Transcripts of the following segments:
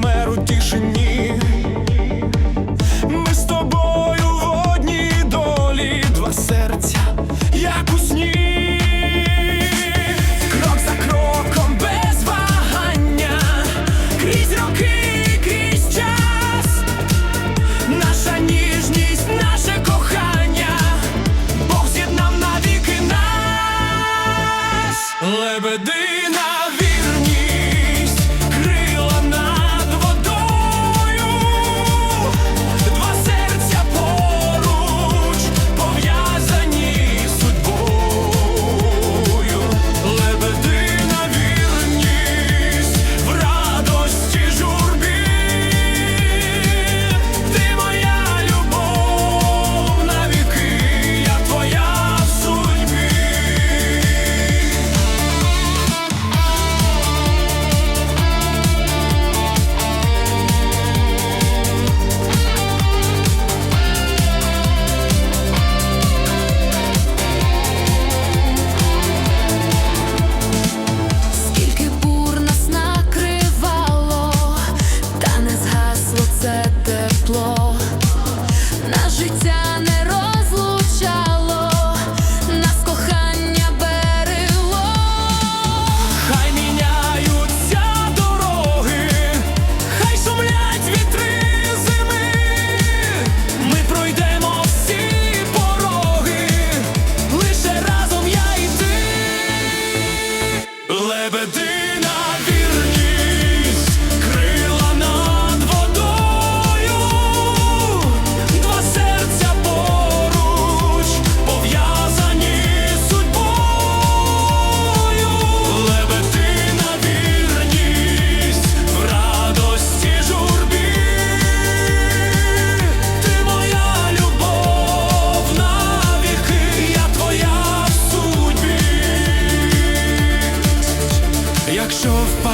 помер у тишині. Ми з тобою в одній долі, два серця, як у сні, крок за кроком без вагання, крізь роки, крізь час, наша ніжність, наше кохання, Бог з'єднав навіки нас, лебедина.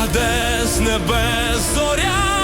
Впаде з небес зоря,